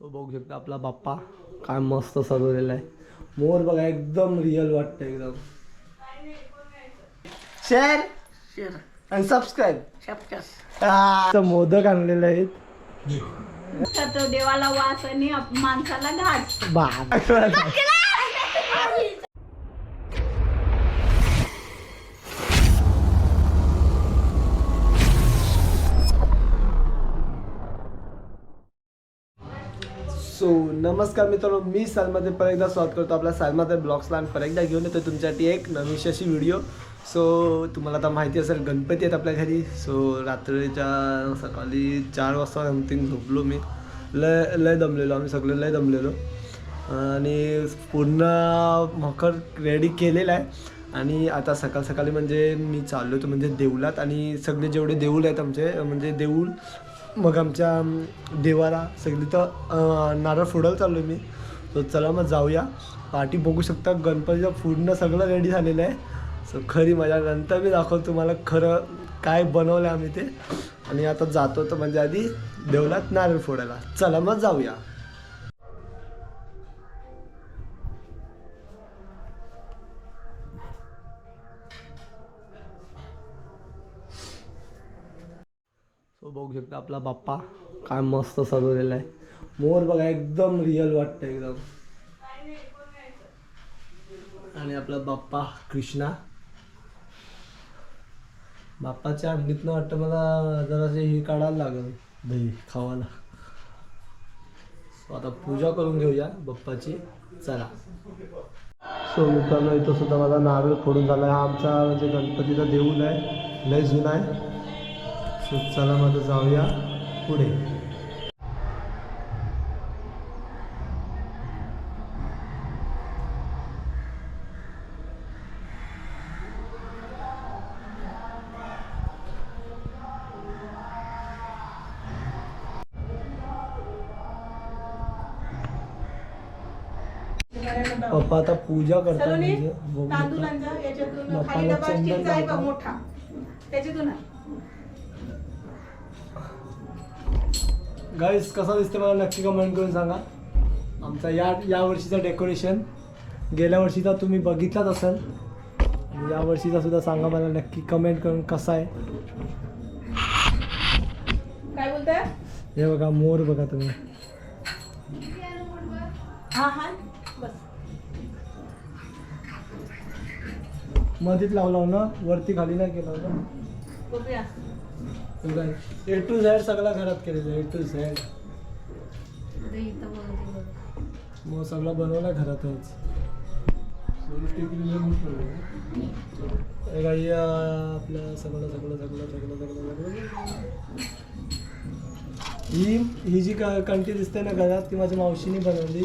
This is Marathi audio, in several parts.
सो बघू शकता आपला बाप्पा काय मस्त सजवलेला आहे. मोर बघा एकदम रिअल वाटतं एकदम. शेअर शेर आणि सबस्क्राईब मोदक आणलेले आहेत. देवाला वास आणि माणसाला घाट. बाप. सो नमस्कार मित्रांनो मी सालमध्ये पर एकदा स्वागत करतो आपल्या सालमध्ये ब्लॉग्सला आणि पर एकदा घेऊन येतो तुमच्यासाठी एक नवीनशी अशी व्हिडिओ. सो तुम्हाला आता माहिती असेल गणपती आहेत आपल्या घरी. सो रात्रीच्या सकाळी चार वाजता समथिंग झोपलो मी. लय लय दमलेलो आम्ही सगळे लय दमलेलो. आणि पूर्ण मखर रेडी केलेला आहे. आणि आता सकाळ सकाळी म्हणजे मी चाललो होतो म्हणजे देऊलात. आणि सगळे जेवढे देऊळ आहेत आमचे म्हणजे देऊळ मग आमच्या देवाला सगळी तर नारळ फोडायला चाललो मी. तर चला मग जाऊया. पाठी बघू शकता. गणपतीचं पूर्ण सगळं रेडी झालेलं आहे. सो खरी मजा. नंतर मी दाखवतो तुम्हाला खरं काय बनवलं आम्ही ते. आणि आता जातो तर म्हणजे आधी देवलात नारळ फोडायला. चला मग जाऊया. तो बघू शकता आपला बाप्पा काय मस्त सजवलेला आहे. मोर बघा एकदम रिअल वाटतं एकदम. आणि आपला बाप्पा कृष्णा. बाप्पाच्या अंगीतनं वाटतं मला जरासे हे काढायला लागेल दही खावायला. सो आता पूजा करून घेऊया बाप्पाची. चला. सो मित्रांनो इथं सुद्धा माझा नारळ फोडून झाला हा आमचा म्हणजे गणपतीचा देऊळ आहे. लय जुना आहे. सो चला मग जाऊया पुढे पप्पा आता पूजा करतात म्हणजे. तांदूळांचा याच्यातून खाली डबा स्टीलचा आहे बघ. मोठा त्याच्यातून आहे. गाईस कसा दिसते मला नक्की कमेंट करून सांगा. आमचा या या वर्षीचा डेकोरेशन गेल्या वर्षीचा तुम्ही बघितलाच असाल. आणि या वर्षीचा सुद्धा सांगा मला नक्की कमेंट करून कसा आहे. काय बोलताय? हे बघा मोर बघा तुम्ही. हा हा. बस. मधीत लावला ना वरती खाली नाही केला ना ए टू झेड सगळा घरात केलेलं ए टू झेड. मग सगळं बनवलं घरातच. हे काही आपलं सगळं सगळं सगळं सगळं सगळं सगळं. ही ही जी कंटी दिसते ना घरात ती माझ्या मावशीने बनवली.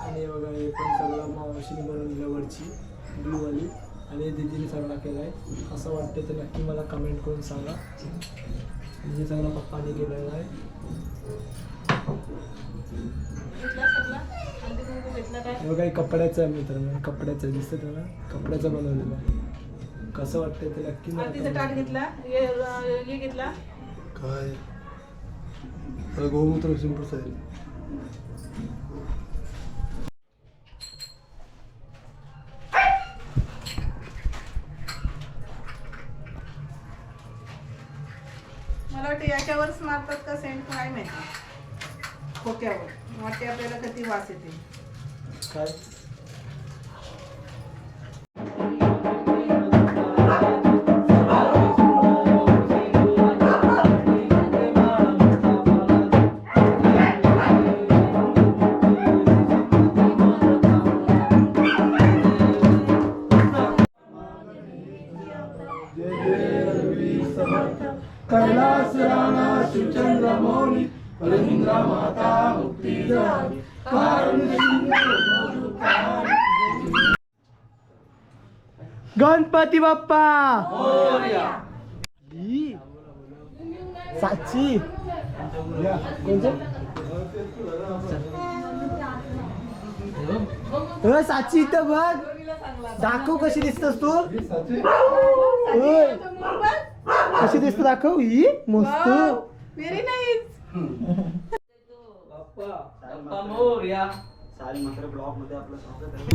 आणि हे बघा हे पण सगळं मावशीने बनवलेलं वरची ब्लूवाली. आणि दिदीने सगळा केला आहे असं वाटतं तर नक्की मला कमेंट करून सांगा. हे सगळं पप्पाने केलेलं आहे. घेतला सगळा हळदी कुंकू घेतला काय हे बघा हे कपड्याचं आहे मित्रांनो कपड्याचं आहे दिसतं त्याला. कपड्याचं बनवलेलं आहे. कसं वाटतंय ते नक्की मला घेतला. हे काय? गोमूत्र सिंपल आहे. काय माहिती खोक्यावर. वाटते आपल्याला कधी वास येते? काय? गणपती बाप्पा साची साची इथं बघ. दाखव कशी दिसतस तू. कशी दिसत दाखव. ही मस्त. व्हेरी नाईस सारी मात्र ब्लॉगमध्ये आपलं स्वागत आहे.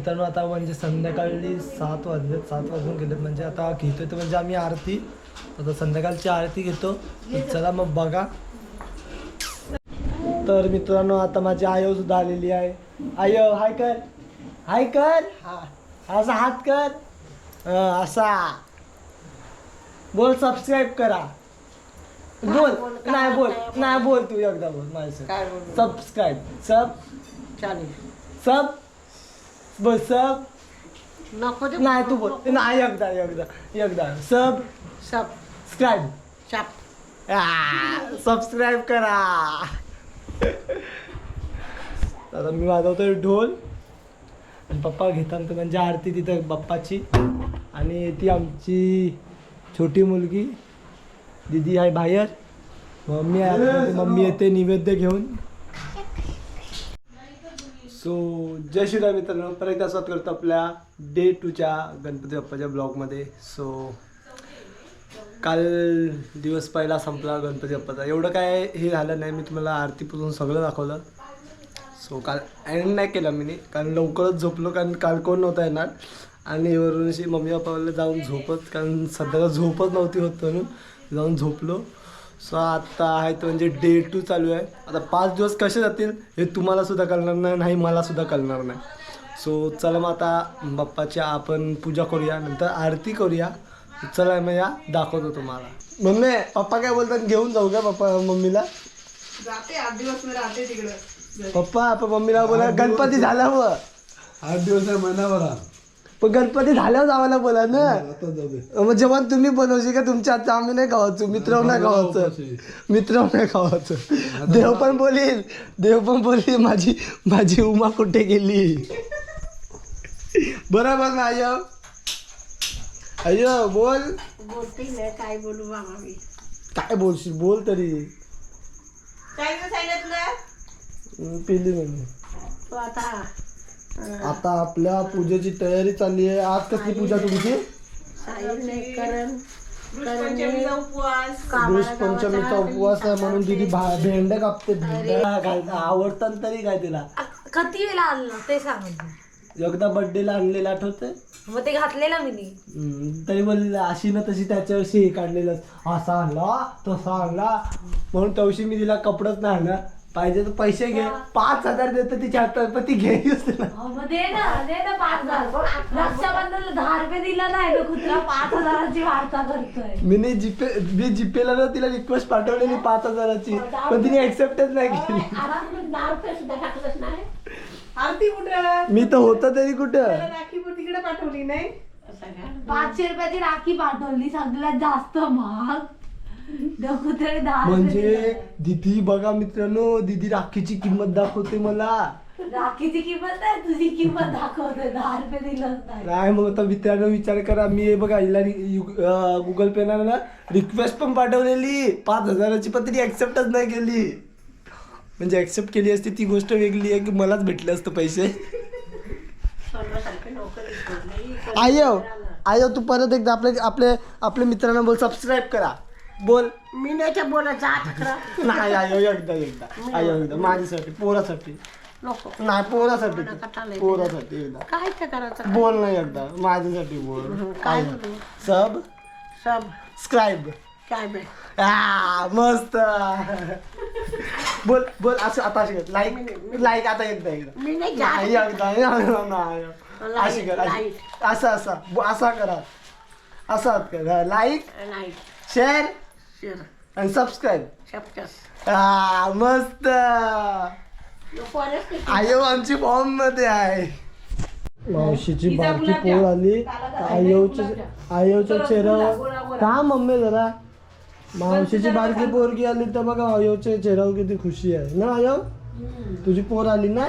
मित्रांनो आता म्हणजे संध्याकाळी सात वाजले सात वाजून गेलेत. म्हणजे आता घेतोय तर म्हणजे आम्ही आरती आता संध्याकाळची आरती घेतो. चला मग बघा. तर मित्रांनो आता माझी आयो सुद्धा आलेली आहे. आयो हाय कर. हाय कर. हा असा हात कर. असा. बोल सबस्क्राईब करा. बोल. नाही बोल. नाही बोल तू एकदा बोल माझ्या सबस्क्राईब सब चालेल. सब सब. नको नाही तू बोल. नाही एकदा एकदा एकदा. सब. सब. स्क्राईब शाप सबस्क्राईब करा. आता मी वाजवतोय ढोल. आणि पप्पा घेतात म्हणजे आरती तिथं बाप्पाची. आणि ती आमची छोटी मुलगी. दिदी आहे बाहेर. मम्मी आहे. मम्मी येते नैवेद्य घेऊन. सो जय शिवराय मित्रांनो. परत एकदा स्वागत करतो आपल्या डे टूच्या गणपती बाप्पाच्या ब्लॉगमध्ये सो काल दिवस पहिला संपला गणपती बाप्पाचा. एवढं काय हे झालं नाही. मी तुम्हाला आरतीपासून सगळं दाखवलं. सो काल एंड नाही केला मी कारण लवकरच झोपलो. कारण काल कोण नव्हता येणार. आणि वरून अशी मम्मी पप्पाला जाऊन झोपत. कारण सध्याला झोपच नव्हती होत म्हणून जाऊन झोपलो. सो आता आहे तो म्हणजे डे टू चालू आहे. आता पाच दिवस कसे जातील हे तुम्हाला सुद्धा कळणार नाही नाही मला सुद्धा कळणार नाही. सो चला मग आता बाप्पाची आपण पूजा करूया नंतर आरती करूया. चला मग या दाखवतो तुम्हाला. मम्मी पप्पा काय बोलतात? घेऊन जाऊ का पप्पा मम्मीला? जाते आठ दिवस मी राहते तिकडं. पप्पा आपण मम्मीला बोला गणपती झाल्यावर आठ दिवस आहे महिनाभरा पण गणपती झाल्यावर जावायला बोला ना. आता जाऊ दे. मग जेवण तुम्ही बनवशी का तुमच्या हातचं आम्ही नाही खावायचो मित्र नाही खावायचं. मित्र नाही खावायचं. देव पण बोलील देव पण बोलील माझी माझी उमा कुठे गेली? बरोबर ना अय्यो अय्यो बोल. बोलते नाही काय बोलू बाबा मी? काय बोलशील? बोल तरी. काय सांगितलं? पिली म्हणून. आता आता आपल्या पूजेची तयारी चालली आहे. आज कसली पूजा तुमची? पंचमीचा उपवास. वृष पंचमीचा उपवास आहे म्हणून दिदी भा- भेंड्या कापते भेंड्या घालता आवडतात तरी काय तिला? किती वेळा आणलं ते सांग एकदा बर्थडेला आणलेला आठवतंय? मग ते घातलेलं मी नी. हम्म, तरी बोलली अशी ना तशी त्याच्यावर्षी हे काढलेलं असा आणला तसा आणला. म्हणून तवशी मी तिला कपडच नाही आणला पाहिजे तर पैसे घे. पाच हजार देतो तिच्या हातात पण ती घेईच ना अहो, मग दे ना दे ना पाच हजार. रक्षाबंधनला दहा रुपये दिला नाही ग कुत्रा पाच हजाराची वार्ता करतोय. मी नाही जीपे मी जीपेला ना तिला रिक्वेस्ट पाठवलेली पाच हजाराची. पण तिने ऍक्सेप्टच नाही केली. आराम दहा रुपये सुद्धा टाकलंच नाही. आरती कुठं मी तर होतं तरी कुठं? त्याला राखी पण तिकडे पाठवली नाही? सगळ्या पाचशे रुपयाची राखी पाठवली सगळ्यात जास्त महाग. म्हणजे दिले. दिदी बघा मित्रांनो दिदी राखीची किंमत दाखवते मला. राखीची किंमत नाही तुझी किंमत दाखवते. दहा रुपये दिलंच नाही. मग आता मित्रांनो विचार करा. मी हे बघा हिला गुगल पे ना रिक्वेस्ट पण पाठवलेली. पाच हजाराची पण तिने ऍक्सेप्टच नाही केली. म्हणजे ऍक्सेप्ट केली असती ती गोष्ट वेगळी आहे की मलाच भेटले असतं पैसे. आयो आयो तू परत एकदा आपले आपले आपल्या मित्रांना बोल सबस्क्राईब करा. बोल. मी नाही ते बोलत जा ठकरा नाही आयो एकदा एकदा. आयो एकदा. माझ्यासाठी पोरासाठी. नको. नाही पोरासाठी. पोरासाठी एकदा. काय ते करायचं? बोल नाही एकदा. माझ्यासाठी बोल. काय. बोलू? सब? सब. स्क्राईब काय बे? आ, मस्त. बोल बोल असं आता अशी लाईक लाईक आता एकदा एकदा. मी नाही नाही जात. एकदा एकदा नाही. अशी कर अशी. असं असं. ब- असा करा. असा कर. लाईक नाही शेअर शिर आणि सबस्क्राईब मस्त. आयो आमची फॉर्ममध्ये आहे. मावशीची बारकी पोळ आली. आयोच्या आयोच्या चेहऱ्यावर का मम्मी जरा? मावशीची बारकी पोरगी आली तर बघा आयोच्या चेहऱ्यावर किती खुशी आहे. ना आयो? तुझी पोर आली ना?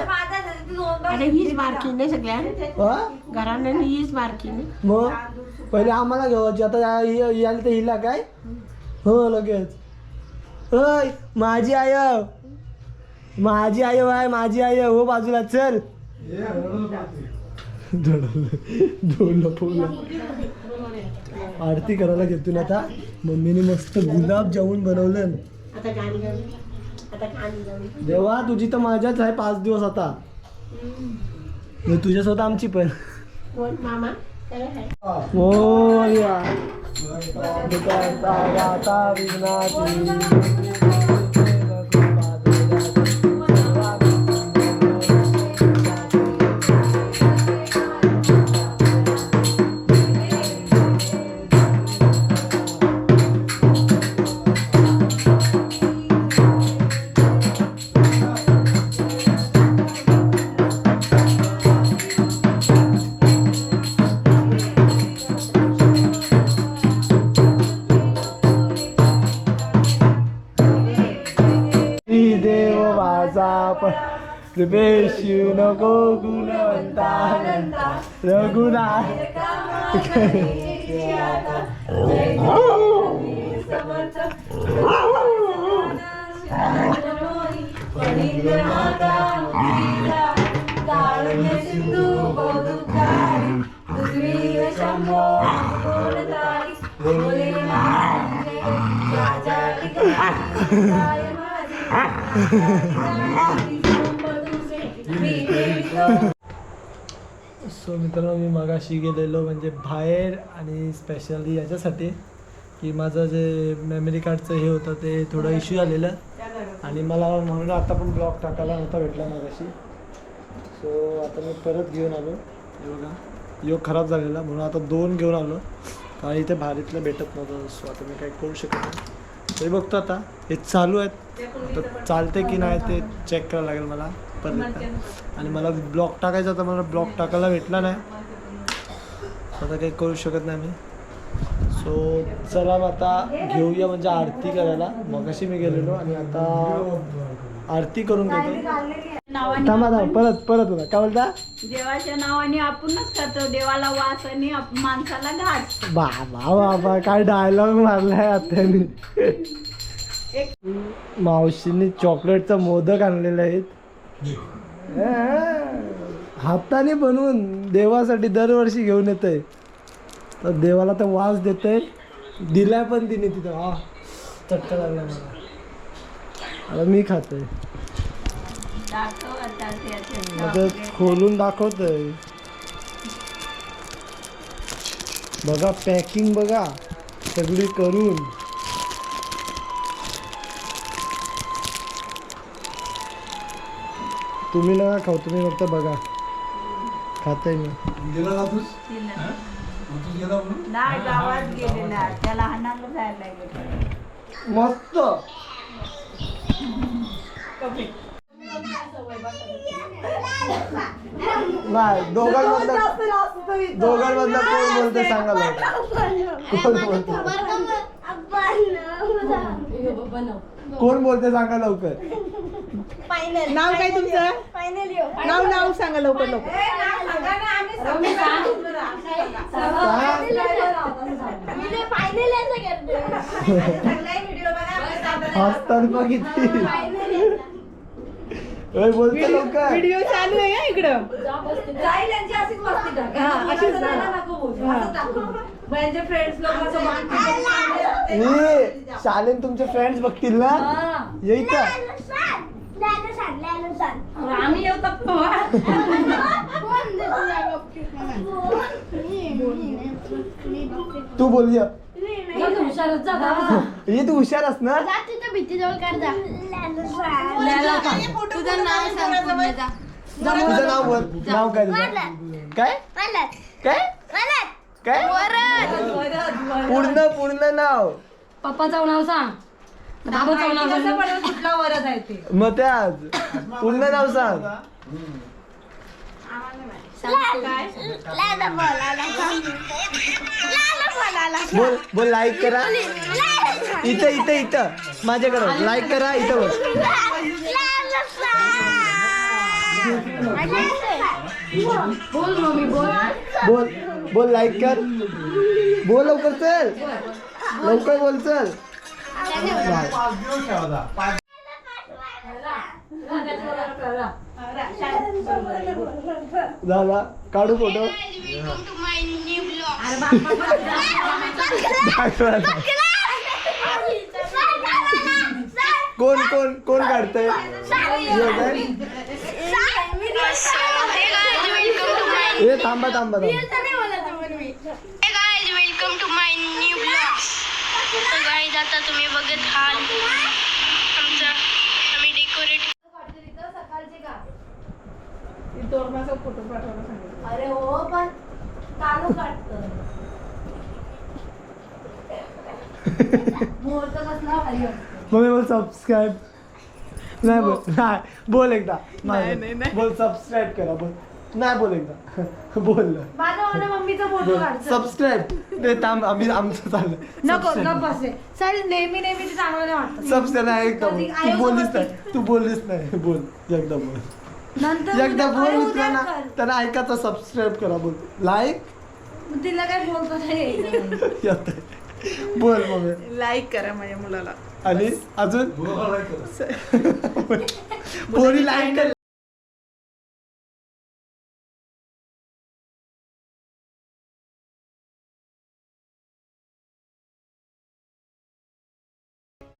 अरे हीच बारकी नाही सगळ्या. हा? घराने हीच बारकी नाही. मग? पहिले आम्हाला घेवायची आता या- ही ही आली तर हिला काय? हो लगेच. होय माझी आय माझी आय आहे माझी आय हो बाजूला चल. आरती करायला घेतो ना आता. मम्मीने मस्त गुलाब जामुन बनवलं देवा तुझी तर माझ्याच आहे पाच दिवस आता. तुझ्यासोबत आमची पण. कोण? मामा विघ्नाची. Reveshu no go gunavantananta Raguna Ah! So मित्रांनो मी मगाशी गेलेलो म्हणजे बाहेर आणि स्पेशली याच्यासाठी की माझं जे मेमरी कार्डचं हे होतं ते थोडं इश्यू आलेलं आणि मला म्हणून आता पण ब्लॉक टाकायला नव्हता भेटला मगाशी. सो आता मी परत घेऊन आलो. योगा योग खराब झालेला. म्हणून आता दोन घेऊन आलो. कारण इथे भारीतलं भेटत नव्हतं. सो आता मी काही करू शकत नाही. तरी बघतो आता. हे चालू आहेत. तर चालते की नाही ते चेक करायला लागेल मला. आणि मला ब्लॉक टाकायचा होता मला ब्लॉक टाकायला भेटला नाही. आता काही करू शकत नाही मी. सो चला मग आता घेऊया म्हणजे आरती करायला. मगाशी मी गेलेलो आणि आता आरती करून घेतो थांबा थांबा परत परत बघा काय बोलता? देवाच्या नावाने आपणच खातो. देवाला वास आणि माणसाला घाट बाबा बाबा काय डायलॉग मारलाय आत्याने मावशीने चॉकलेटचा मोदक आणलेले आहेत. हाताने बनवून देवासाठी दरवर्षी घेऊन येते तर देवाला तर वास देत आहे दिला पण तिने तिथं. हा. चटका लागला मला. आता मी खात आहे आता त्याचे आता खोलून बघा पॅकिंग बघा. सगळी करून. तुम्ही नका खाऊ तुम्ही फक्त बघा. खाते मी. गेला का तूच? तिला. तूच गेला म्हणून? नाही गावात गेलेला त्याला हाणाला जायला लागेल. मस्त. नाही दोघांमधलं दोघांमधलं कोण बोलते सांगा लवकर. कोण बोलते कोण बोलते सांगा लवकर. नाव काय तुमचं? नाव नाव सांगा लवकर लवकर. हसतात बघितली ओय, बोलते लवकर. व्हिडिओ चालू आहे हा इकडं. हा, अशीच ए, शालेन तुमचे फ्रेंड्स बघतील ना? येईल आम्ही येऊ तू बोल ये. हुशारच ये तू हुशार अस ना तुझं नाव बोल. नाव काय तुझं? काय? काय? काय? पूर्ण पूर्ण नाव. पप्पाचं नाव सांग. कुठला वरद आहे ते? मग ते आज. पूर्ण नाव सांग बोल बोल लाईक करा. इथं इथं इथं. माझ्याकडं. लाईक करा इथं बोल. बोल मम्मी बोल. बोल बोल लाईक कर. बोल लवकर चल. लवकर बोल चल. पाच झाला काढू फोटो. कोण कोण कोण काढतय? हे काय? ए थांबा थांबा थांबा. आता तुम्ही बघत आहात आमचं आम्ही डेकोरेट तोरणाचा फोटो पाठवायला सांगितलं अरे हो पण कालू काढत मुहूर्त कसला भारी वाटतो. मग बोल सबस्क्राईब नाही बोल नाही बोल एकदा. माझं. बोल सबस्क्राईब करा बोल. नाही बोल एकदा. बोल. माझा मला मम्मीचा फोटो बोल. काढतो सबस्क्राईब ते थांब आम्ही आमचं चाललं नको नेहमी नेहमी ते चांगलं नाही वाटत. सबस्क्राईब नाही एकदा कधी बोल तू बोललीस ती- नाही. तू बोललीस नाही. बोल. एकदा बोल. नंतर एकदा बोल अरे उचला उद्या ना कर. त्यांना ऐकायचं सबस्क्राईब करा बोल. लाईक तिला काय बोलतो नाही बोल मग लाईक करा माझ्या मुलाला. आणि अजून? पोरी लाईक कर.